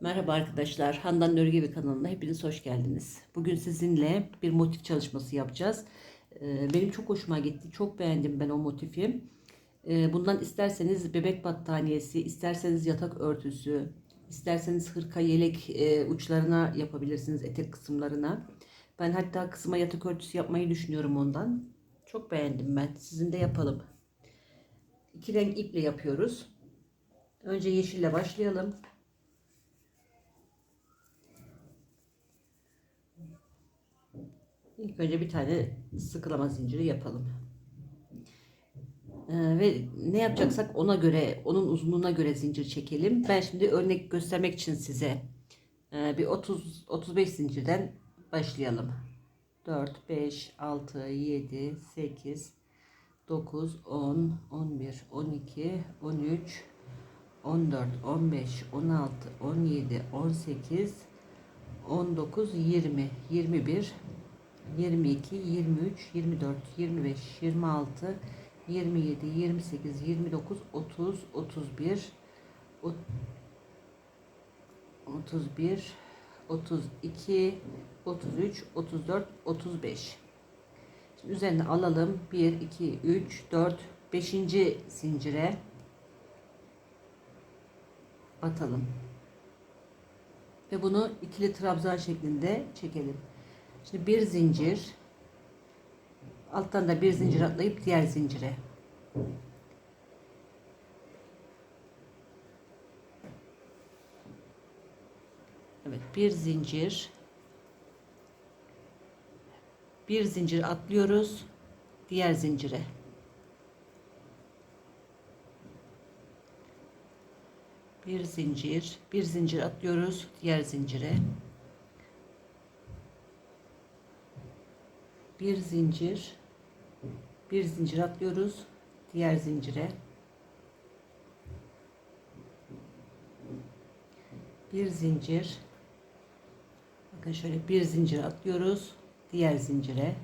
Merhaba arkadaşlar, Handan Örgevi kanalına hepiniz hoş geldiniz. Bugün sizinle bir motif çalışması yapacağız. Ee, Benim çok hoşuma gitti, çok beğendim ben o motifi. Ee, Bundan isterseniz bebek battaniyesi, isterseniz yatak örtüsü, isterseniz hırka yelek e, uçlarına yapabilirsiniz, etek kısımlarına. Ben hatta kısma yatak örtüsü yapmayı düşünüyorum ondan. Çok beğendim ben, sizin de yapalım. İki renk iple yapıyoruz. Önce yeşille başlayalım. İlk önce bir tane sıkılama zinciri yapalım. Ee, ve ne yapacaksak ona göre, onun uzunluğuna göre zincir çekelim. Ben şimdi örnek göstermek için size e, bir 30 35 zincirden başlayalım. 4 5 6 7 8 9 10 11 12 13 14 15 16 17 18 19 20 21 22, 23, 24, 25, 26, 27, 28, 29, 30, 31, 31, 32, 33, 34, 35. Şimdi üzerine alalım. 1, 2, 3, 4, 5. zincire batalım. Ve bunu ikili trabzan şeklinde çekelim. Şimdi bir zincir alttan da bir zincir atlayıp diğer zincire. Evet bir zincir. Bir zincir atlıyoruz diğer zincire. Bir zincir bir zincir atlıyoruz diğer zincire bir zincir. Bir zincir atlıyoruz. Diğer zincire. Bir zincir. Bakın şöyle bir zincir atlıyoruz. Diğer zincire.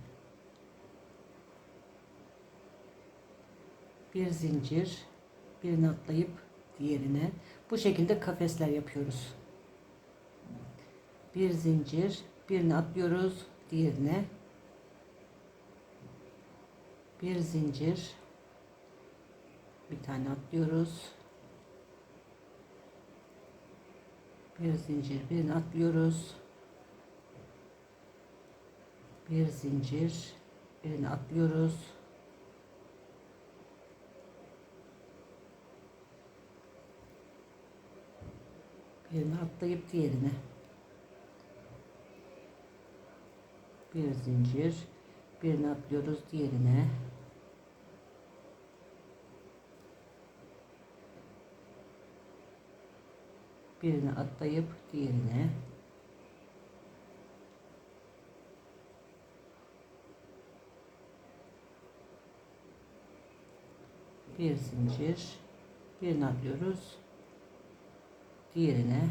Bir zincir. Birini atlayıp diğerine. Bu şekilde kafesler yapıyoruz. Bir zincir. Birini atlıyoruz. Diğerine bir zincir. Bir tane atlıyoruz. Bir zincir birini atlıyoruz. Bir zincir birini atlıyoruz. Birini atlayıp diğerine. Bir zincir birini atlıyoruz diğerine birini atlayıp diğerine. Bir zincir. Birini atlıyoruz. Diğerine.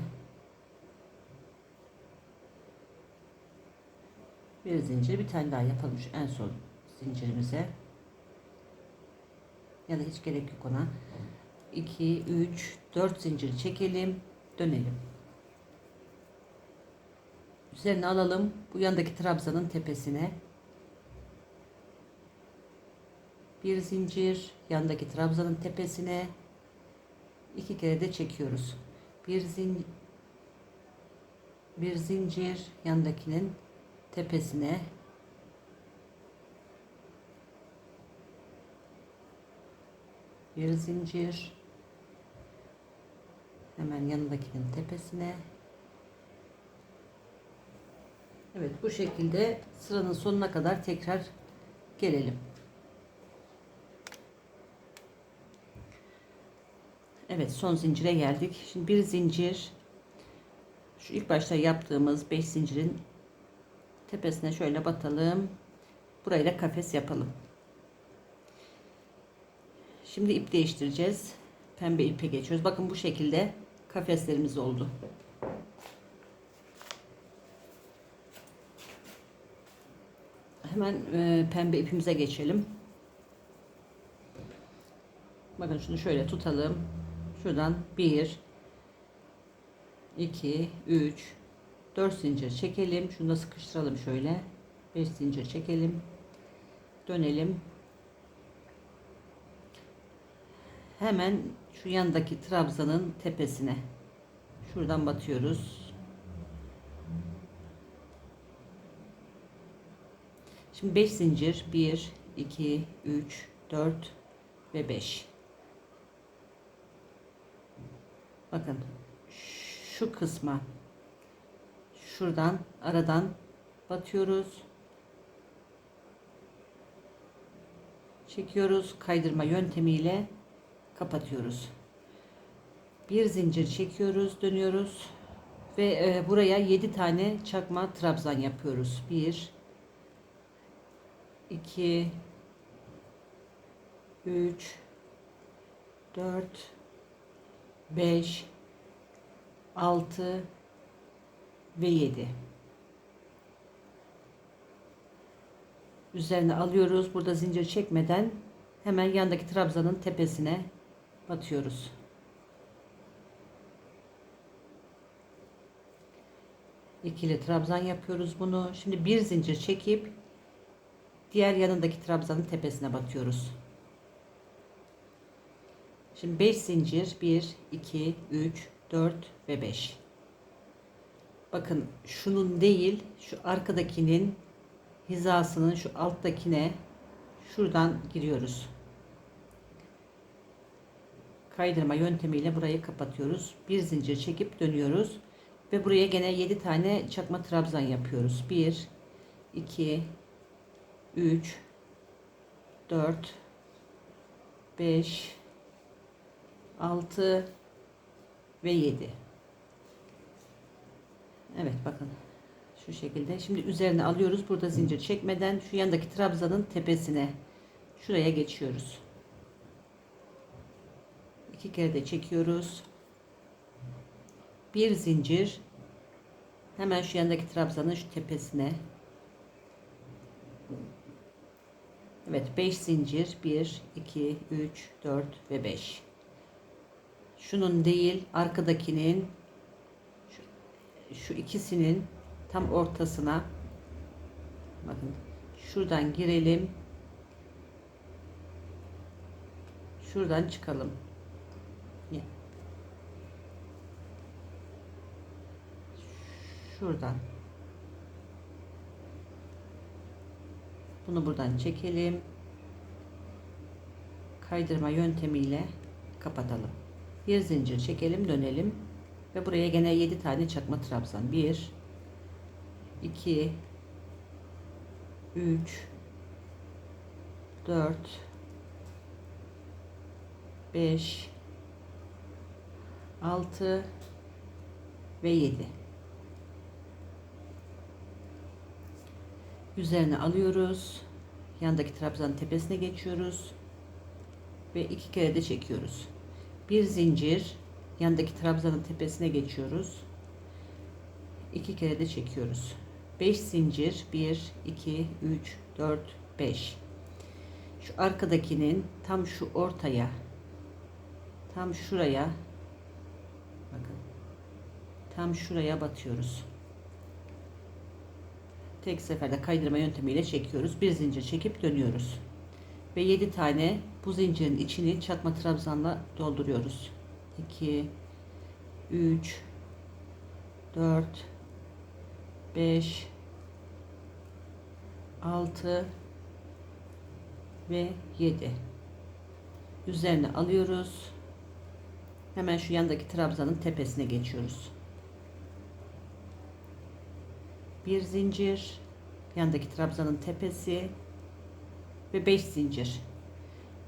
Bir zincir. Bir tane daha yapalım şu en son zincirimize. Ya da hiç gerek yok ona. 2 3 4 zincir çekelim dönelim. Üzerine alalım bu yandaki trabzanın tepesine. Bir zincir yandaki trabzanın tepesine. İki kere de çekiyoruz. Bir zin bir zincir yandakinin tepesine. Bir zincir hemen yanındakinin tepesine Evet bu şekilde sıranın sonuna kadar tekrar gelelim. Evet son zincire geldik. Şimdi bir zincir şu ilk başta yaptığımız 5 zincirin tepesine şöyle batalım. Burayı da kafes yapalım. Şimdi ip değiştireceğiz. Pembe ipe geçiyoruz. Bakın bu şekilde kafeslerimiz oldu. Hemen e, pembe ipimize geçelim. Bakın şunu şöyle tutalım. Şuradan bir 2 3 4 zincir çekelim. Şunu da sıkıştıralım şöyle. 5 zincir çekelim. Dönelim. Hemen şu yandaki trabzanın tepesine. Şuradan batıyoruz. Şimdi 5 zincir 1 2 3 4 ve 5. Bakın şu kısma şuradan aradan batıyoruz. Çekiyoruz kaydırma yöntemiyle kapatıyoruz. Bir zincir çekiyoruz, dönüyoruz ve e, buraya 7 tane çakma trabzan yapıyoruz. 1 2 3 4 5 6 ve 7 üzerine alıyoruz burada zincir çekmeden hemen yandaki trabzanın tepesine batıyoruz ikili trabzan yapıyoruz bunu şimdi bir zincir çekip diğer yanındaki trabzanın tepesine batıyoruz Şimdi 5 zincir 1 2 3 4 ve 5. Bakın şunun değil şu arkadakinin hizasının şu alttakine şuradan giriyoruz. Kaydırma yöntemiyle burayı kapatıyoruz. Bir zincir çekip dönüyoruz ve buraya gene 7 tane çakma trabzan yapıyoruz. 1 2 3 4 5 6 ve 7. Evet bakın şu şekilde. Şimdi üzerine alıyoruz. Burada zincir çekmeden şu yandaki trabzanın tepesine şuraya geçiyoruz. İki kere de çekiyoruz. Bir zincir. Hemen şu yandaki trabzanın şu tepesine. Evet 5 zincir. 1 2 3 4 ve 5 şunun değil arkadakinin şu, şu ikisinin tam ortasına. Bakın şuradan girelim. Şuradan çıkalım şuradan. Bunu buradan çekelim. Kaydırma yöntemiyle kapatalım. Bir zincir çekelim dönelim. Ve buraya gene 7 tane çakma trabzan. 1 2 3 4 5 6 ve 7 üzerine alıyoruz yandaki trabzanın tepesine geçiyoruz ve iki kere de çekiyoruz bir zincir yandaki trabzanın tepesine geçiyoruz. iki kere de çekiyoruz. 5 zincir 1 2 3 4 5 şu arkadakinin tam şu ortaya tam şuraya bakın tam şuraya batıyoruz. Tek seferde kaydırma yöntemiyle çekiyoruz. Bir zincir çekip dönüyoruz ve 7 tane bu zincirin içini çakma trabzanla dolduruyoruz. 2 3 4 5 6 ve 7 üzerine alıyoruz hemen şu yandaki trabzanın tepesine geçiyoruz bir zincir yandaki trabzanın tepesi ve 5 zincir.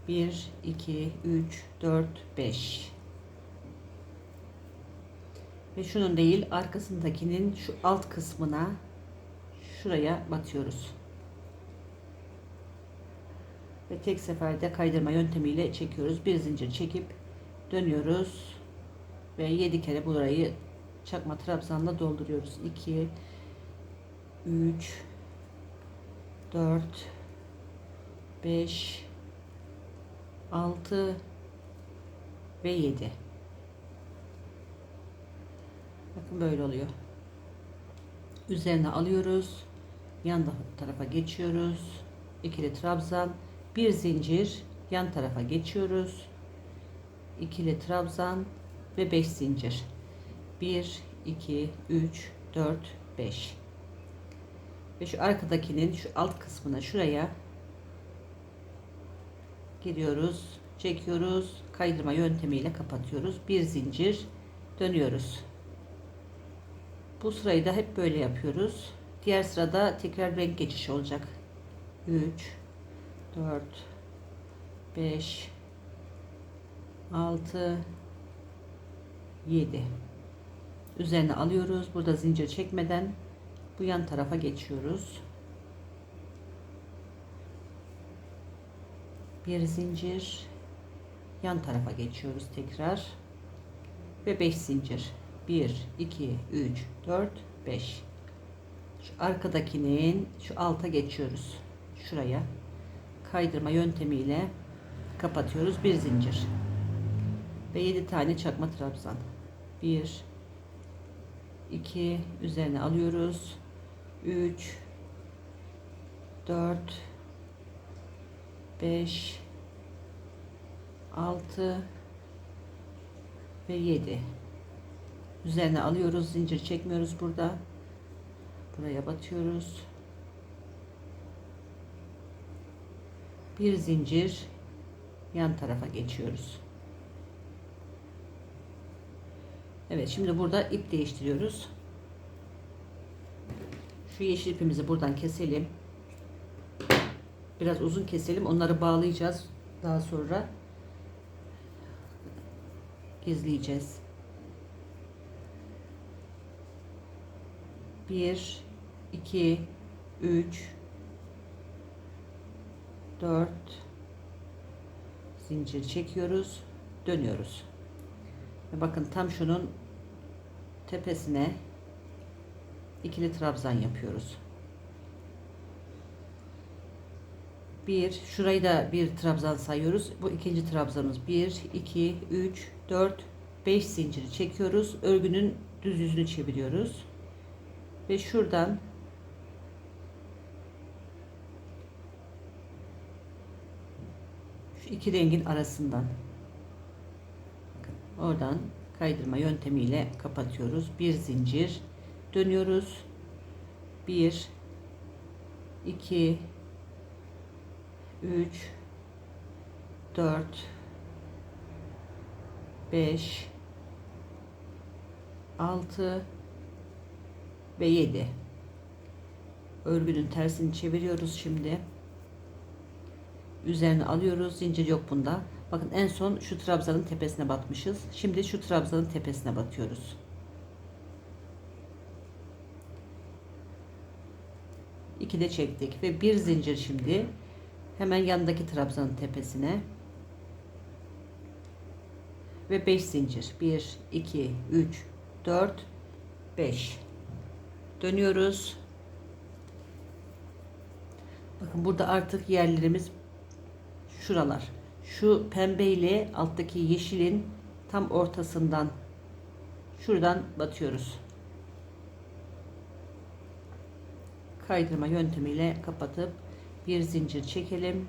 1 2 3 4 5 ve şunun değil arkasındakinin şu alt kısmına şuraya batıyoruz. Ve tek seferde kaydırma yöntemiyle çekiyoruz. Bir zincir çekip dönüyoruz ve 7 kere burayı çakma trabzanla dolduruyoruz. 2 3 4 5 6 ve 7 Bakın böyle oluyor. Üzerine alıyoruz. Yan tarafa geçiyoruz. İkili trabzan, bir zincir, yan tarafa geçiyoruz. İkili trabzan ve 5 zincir. 1 2 3 4 5. Ve şu arkadakinin şu alt kısmına şuraya giriyoruz, çekiyoruz, kaydırma yöntemiyle kapatıyoruz. Bir zincir dönüyoruz. Bu sırayı da hep böyle yapıyoruz. Diğer sırada tekrar renk geçişi olacak. 3 4 5 6 7 üzerine alıyoruz. Burada zincir çekmeden bu yan tarafa geçiyoruz. Bir zincir. Yan tarafa geçiyoruz tekrar. Ve 5 zincir. 1 2 3 4 5 şu arkadakinin şu alta geçiyoruz. Şuraya. Kaydırma yöntemiyle kapatıyoruz. Bir zincir. Ve 7 tane çakma trabzan. 1 2 üzerine alıyoruz 3 4 5 6 ve 7 üzerine alıyoruz zincir çekmiyoruz burada. Buraya batıyoruz. Bir zincir yan tarafa geçiyoruz. Evet şimdi burada ip değiştiriyoruz şu yeşil ipimizi buradan keselim. Biraz uzun keselim. Onları bağlayacağız. Daha sonra gizleyeceğiz. 1 2 3 4 zincir çekiyoruz. Dönüyoruz. Ve bakın tam şunun tepesine ikili trabzan yapıyoruz. Bir şurayı da bir trabzan sayıyoruz. Bu ikinci trabzanımız 1 2 3 4 5 zinciri çekiyoruz. Örgünün düz yüzünü çeviriyoruz. Ve şuradan şu iki rengin arasından oradan kaydırma yöntemiyle kapatıyoruz. Bir zincir dönüyoruz. 1 2 3 4 5 6 ve 7 örgünün tersini çeviriyoruz şimdi. Üzerine alıyoruz. Zincir yok bunda. Bakın en son şu trabzanın tepesine batmışız. Şimdi şu trabzanın tepesine batıyoruz iki de çektik ve bir zincir şimdi. Hemen yanındaki trabzanın tepesine. Ve 5 zincir. 1 2 3 4 5 dönüyoruz. Bakın burada artık yerlerimiz şuralar. Şu pembe ile alttaki yeşilin tam ortasından şuradan batıyoruz kaydırma yöntemiyle kapatıp bir zincir çekelim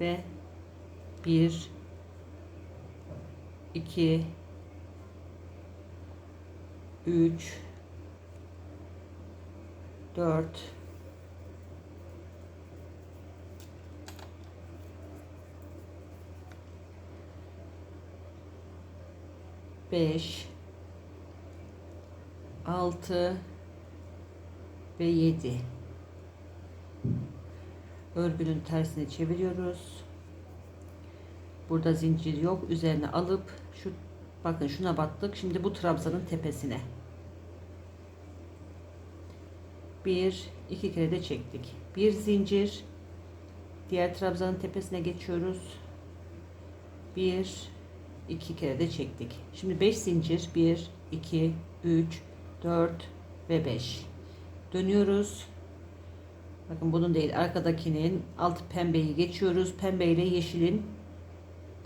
ve 1 2 3 4 5 6 ve 7 örgünün tersine çeviriyoruz. Burada zincir yok. Üzerine alıp şu bakın şuna battık. Şimdi bu trabzanın tepesine. Bir iki kere de çektik. Bir zincir. Diğer trabzanın tepesine geçiyoruz. Bir iki kere de çektik. Şimdi 5 zincir. 1 2 3 4 ve 5 dönüyoruz bakın bunun değil arkadakinin alt pembeyi geçiyoruz pembe ile yeşilin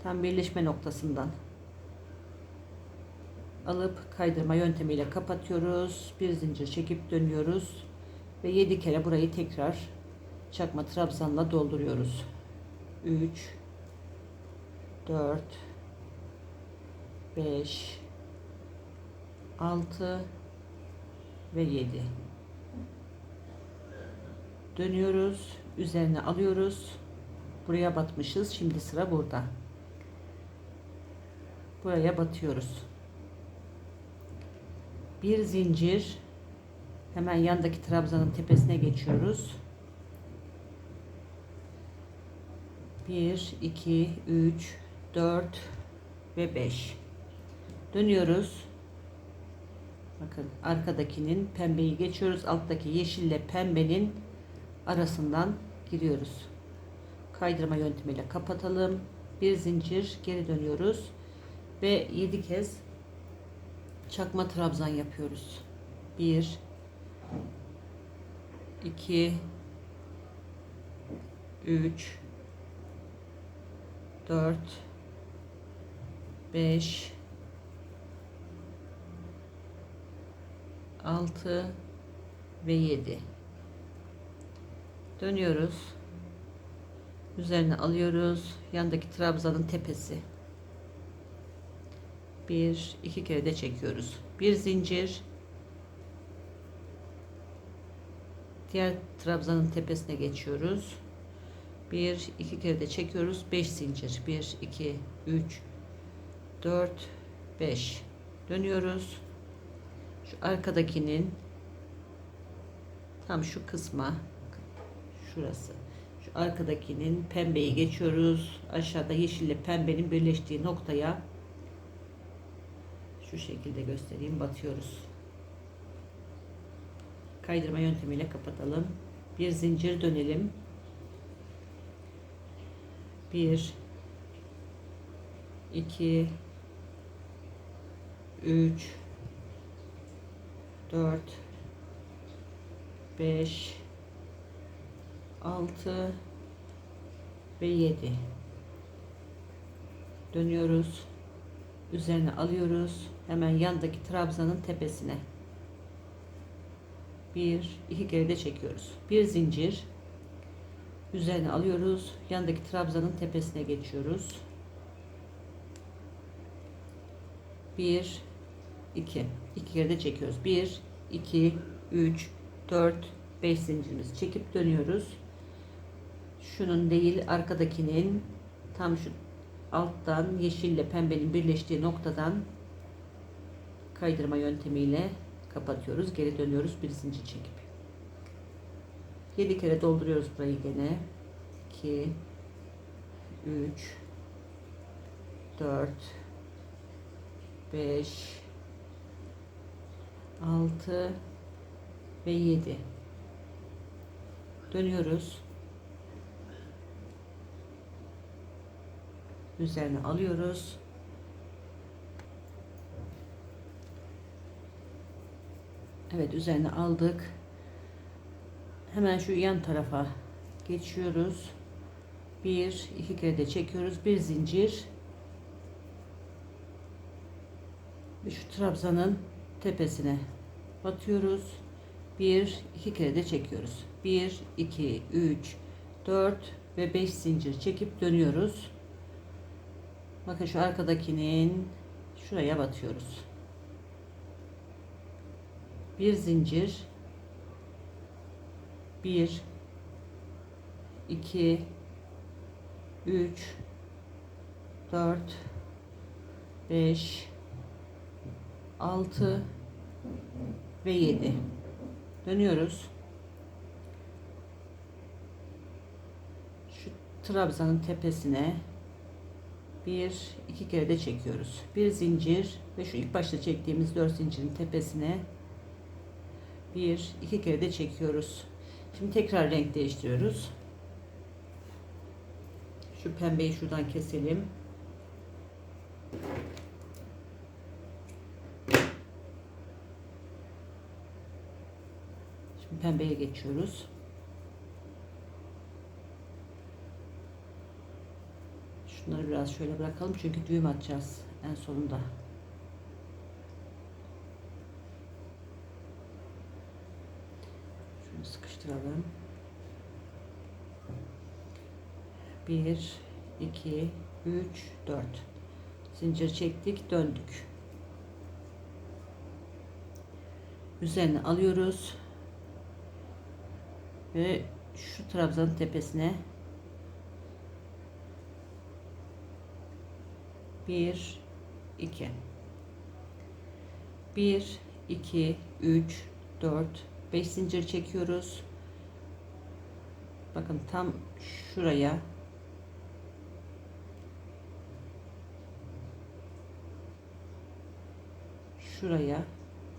tam birleşme noktasından alıp kaydırma yöntemiyle kapatıyoruz. Bir zincir çekip dönüyoruz ve 7 kere burayı tekrar çakma trabzanla dolduruyoruz. 3 4 5 6 ve 7 dönüyoruz üzerine alıyoruz. Buraya batmışız şimdi sıra burada. Buraya batıyoruz. Bir zincir hemen yandaki trabzanın tepesine geçiyoruz. 1 2 3 4 ve 5 dönüyoruz. Bakın arkadakinin pembeyi geçiyoruz. Alttaki yeşille pembenin arasından giriyoruz. Kaydırma yöntemiyle kapatalım. Bir zincir geri dönüyoruz ve 7 kez çakma trabzan yapıyoruz. 1 2 3 4 5 6 ve 7 dönüyoruz. Üzerine alıyoruz. Yandaki trabzanın tepesi. Bir iki kere de çekiyoruz. Bir zincir. Diğer trabzanın tepesine geçiyoruz. Bir iki kere de çekiyoruz. 5 zincir. 1 2 3 4 5 dönüyoruz. Şu arkadakinin tam şu kısma şurası. Şu arkadakinin pembeyi geçiyoruz. Aşağıda yeşille pembenin birleştiği noktaya şu şekilde göstereyim batıyoruz. Kaydırma yöntemiyle kapatalım. Bir zincir dönelim. 1 2 3 4 5 6 ve 7 dönüyoruz. Üzerine alıyoruz. Hemen yandaki trabzanın tepesine. Bir iki kere de çekiyoruz. Bir zincir. Üzerine alıyoruz. Yandaki trabzanın tepesine geçiyoruz. Bir iki. İki kere de çekiyoruz. Bir iki üç dört beş zincirimiz çekip dönüyoruz şunun değil arkadakinin tam şu alttan yeşille pembenin birleştiği noktadan kaydırma yöntemiyle kapatıyoruz. Geri dönüyoruz bir zincir çekip. 7 kere dolduruyoruz burayı gene. 2 3 4 5 6 ve 7 dönüyoruz. Üzerine alıyoruz. Evet üzerine aldık. Hemen şu yan tarafa geçiyoruz. Bir, iki kere de çekiyoruz. Bir zincir. Ve şu trabzanın tepesine batıyoruz. Bir, iki kere de çekiyoruz. Bir, iki, üç, dört ve beş zincir çekip dönüyoruz. Bakın şu arkadakinin şuraya batıyoruz. Bir zincir. Bir, iki, üç, dört, beş, altı ve yedi. Dönüyoruz. Şu trabzanın tepesine bir iki kere de çekiyoruz. Bir zincir ve şu ilk başta çektiğimiz dört zincirin tepesine bir iki kere de çekiyoruz. Şimdi tekrar renk değiştiriyoruz. Şu pembeyi şuradan keselim. Şimdi pembeye geçiyoruz. Şunları biraz şöyle bırakalım çünkü düğüm atacağız en sonunda. Şunu sıkıştıralım. 1 2 3 4 zincir çektik döndük üzerine alıyoruz ve şu trabzanın tepesine bir iki. Bir iki üç dört beş zincir çekiyoruz. Bakın tam şuraya. Şuraya.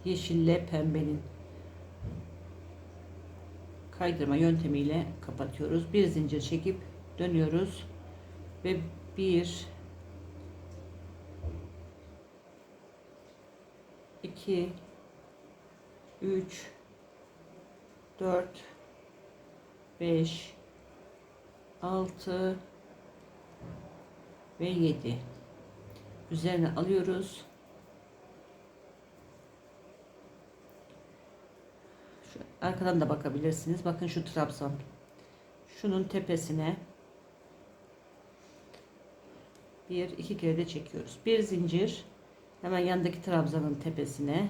Yeşille pembenin kaydırma yöntemiyle kapatıyoruz. Bir zincir çekip dönüyoruz ve bir iki üç dört beş altı ve yedi üzerine alıyoruz Şu arkadan da bakabilirsiniz. Bakın şu trabzan. Şunun tepesine bir iki kere de çekiyoruz. Bir zincir hemen yandaki trabzanın tepesine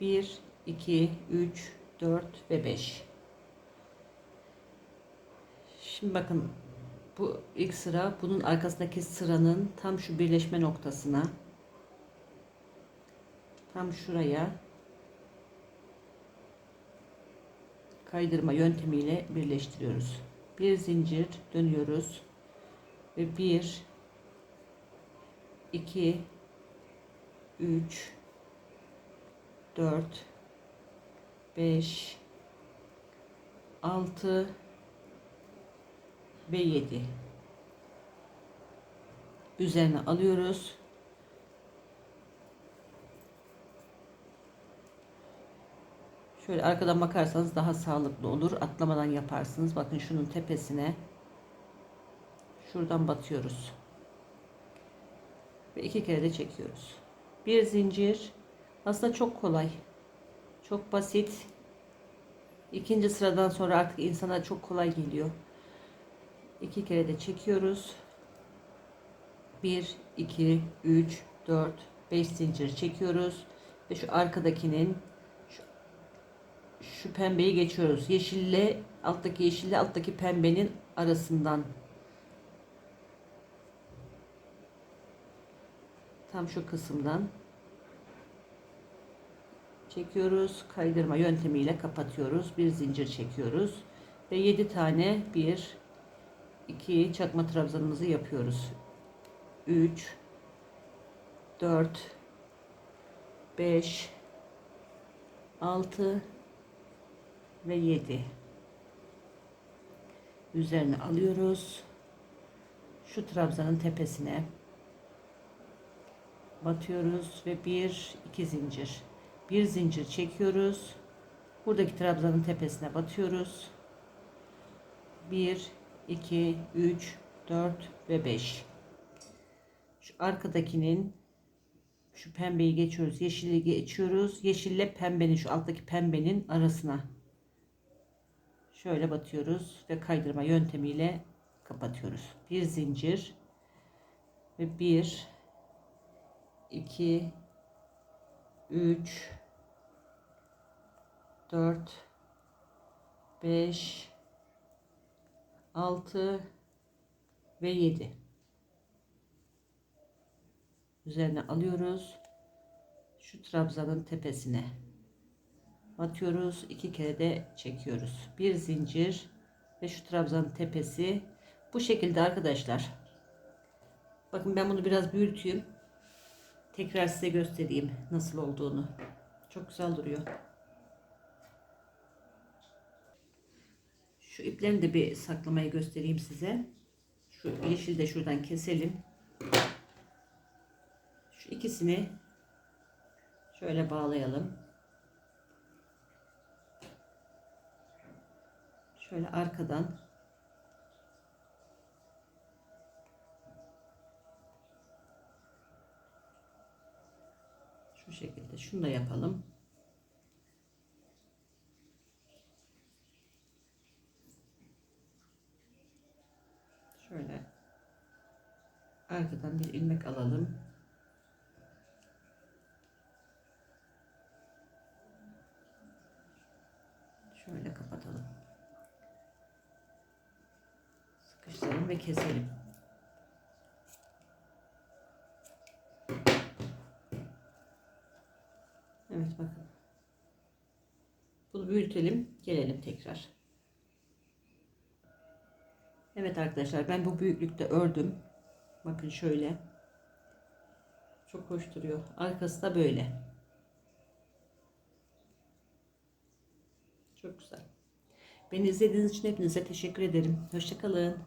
bir iki üç dört ve beş. Şimdi bakın bu ilk sıra bunun arkasındaki sıranın tam şu birleşme noktasına tam şuraya kaydırma yöntemiyle birleştiriyoruz. Bir zincir dönüyoruz ve 1 2 3 4 5 6 ve 7 üzerine alıyoruz. Şöyle arkadan bakarsanız daha sağlıklı olur. Atlamadan yaparsınız. Bakın şunun tepesine şuradan batıyoruz. Ve iki kere de çekiyoruz. Bir zincir. Aslında çok kolay. Çok basit. İkinci sıradan sonra artık insana çok kolay geliyor. İki kere de çekiyoruz. 1, 2, 3, 4, 5 zincir çekiyoruz. Ve şu arkadakinin şu pembeyi geçiyoruz. Yeşille alttaki yeşille alttaki pembenin arasından tam şu kısımdan çekiyoruz. Kaydırma yöntemiyle kapatıyoruz. Bir zincir çekiyoruz ve 7 tane 1 2 çakma trabzanımızı yapıyoruz. 3 4 5 6 ve 7 üzerine alıyoruz şu trabzanın tepesine batıyoruz ve bir iki zincir. Bir zincir çekiyoruz. Buradaki trabzanın tepesine batıyoruz. 1 2 3 4 ve 5 şu arkadakinin şu pembeyi geçiyoruz yeşili geçiyoruz. Yeşille pembenin şu alttaki pembenin arasına şöyle batıyoruz ve kaydırma yöntemiyle kapatıyoruz. Bir zincir ve bir, iki, üç, dört, beş, altı ve yedi. Üzerine alıyoruz. Şu trabzanın tepesine batıyoruz. iki kere de çekiyoruz. Bir zincir ve şu trabzanın tepesi bu şekilde arkadaşlar. Bakın ben bunu biraz büyüteyim. Tekrar size göstereyim nasıl olduğunu. Çok güzel duruyor. Şu iplerini de bir saklamayı göstereyim size. Şu yeşil de şuradan keselim. Şu ikisini şöyle bağlayalım. Şöyle arkadan Şunu da yapalım. Şöyle arkadan bir ilmek alalım. Şöyle kapatalım. Sıkıştıralım ve keselim. Büyütelim. Gelelim tekrar. Evet arkadaşlar ben bu büyüklükte ördüm. Bakın şöyle. Çok hoş duruyor. Arkası da böyle. Çok güzel. Beni izlediğiniz için hepinize teşekkür ederim. Hoşçakalın.